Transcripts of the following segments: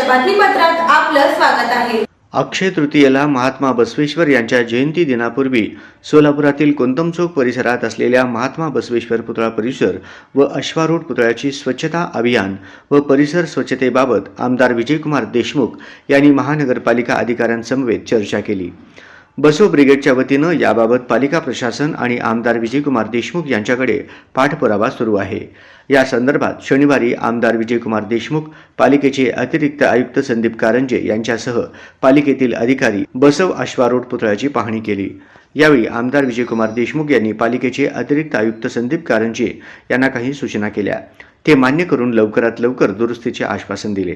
बातमीपत्रात आपलं स्वागत आहे. अक्षय तृतीयेला महात्मा बसवेश्वर यांच्या जयंती दिनापूर्वी सोलापुरातील कोंतम चौक परिसरात असलेल्या महात्मा बसवेश्वर पुतळा परिसर व अश्वारूढ पुतळ्याची स्वच्छता अभियान व परिसर स्वच्छतेबाबत आमदार विजयकुमार देशमुख यांनी महानगरपालिका अधिकाऱ्यांसमवेत चर्चा केली. बसो ब्रिगेडच्या वतीनं याबाबत पालिका प्रशासन आणि आमदार विजयकुमार देशमुख यांच्याकडे पाठपुरावा सुरू आहे. या संदर्भात शनिवारी आमदार विजयकुमार देशमुख पालिकेचे अतिरिक्त आयुक्त संदीप कारंजे यांच्यासह पालिकेतील अधिकारी बसव अश्वारोड पुतळ्याची पाहणी केली. यावेळी आमदार विजयकुमार देशमुख यांनी पालिकेचे अतिरिक्त आयुक्त संदीप कारंजे यांना काही सूचना केल्या. ते मान्य करून लवकरात लवकर दुरुस्तीचे आश्वासन दिले.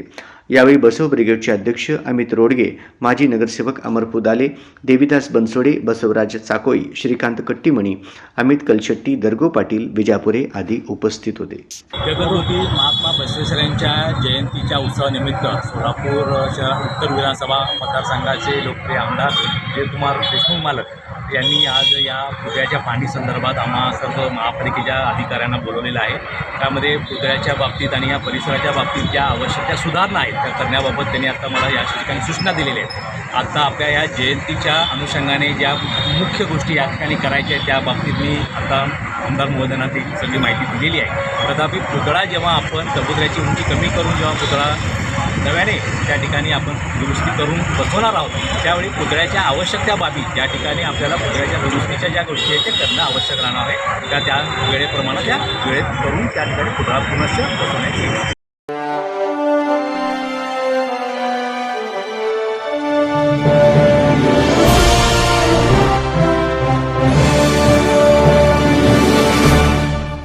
यावेळी बसव ब्रिगेडचे अध्यक्ष अमित रोडगे माजी नगरसेवक अमर पुदाले देविदास बनसोडे बसवराज चाकोई श्रीकांत कट्टीमणी अमित कलशेट्टी दर्गो पाटील विजापुरे आदी उपस्थित होते. जगद्गुरुती महात्मा बसवेश्वरांच्या जयंतीच्या उत्सवानिमित्त सोलापूरच्या उत्तर विधानसभा मतदारसंघाचे लोकप्रिय आमदार जयकुमार देशमुख मालक यांनी आज या पुतळ्याच्या पाणी संदर्भात आम्हा सर्व महापालिकेच्या अधिकाऱ्यांना बोलवलेलं आहे. त्यामध्ये पुतळ्याच्या बाबतीत आणि या परिसराच्या बाबतीत ज्या आवश्यक त्या सुधारणा आहेत त्या करण्याबाबत त्यांनी आता मला या ठिकाणी सूचना दिलेल्या आहेत. आता आपल्या या जयंतीच्या अनुषंगाने ज्या मुख्य गोष्टी या ठिकाणी करायच्या आहेत त्या बाबतीत मी आता आमदार महोदयांना ती सगळी माहिती दिलेली आहे. तथापि पुतळा जेव्हा आपण चबुतऱ्याची उंची कमी करून जेव्हा पुतळा नव्याने त्या ठिकाणी आपण दुरुस्ती करून बसवणार आहोत. त्यावेळी पुतळ्याच्या आवश्यक त्या बाबी ज्या ठिकाणी आपल्याला पुतळ्याच्या दुरुस्तीच्या ज्या गोष्टी आहेत त्या करणं आवश्यक राहणार आहे. त्या त्या वेळेप्रमाणे त्या वेळेत करून त्या ठिकाणी पुतळा पुनश्च बसवण्यात येईल.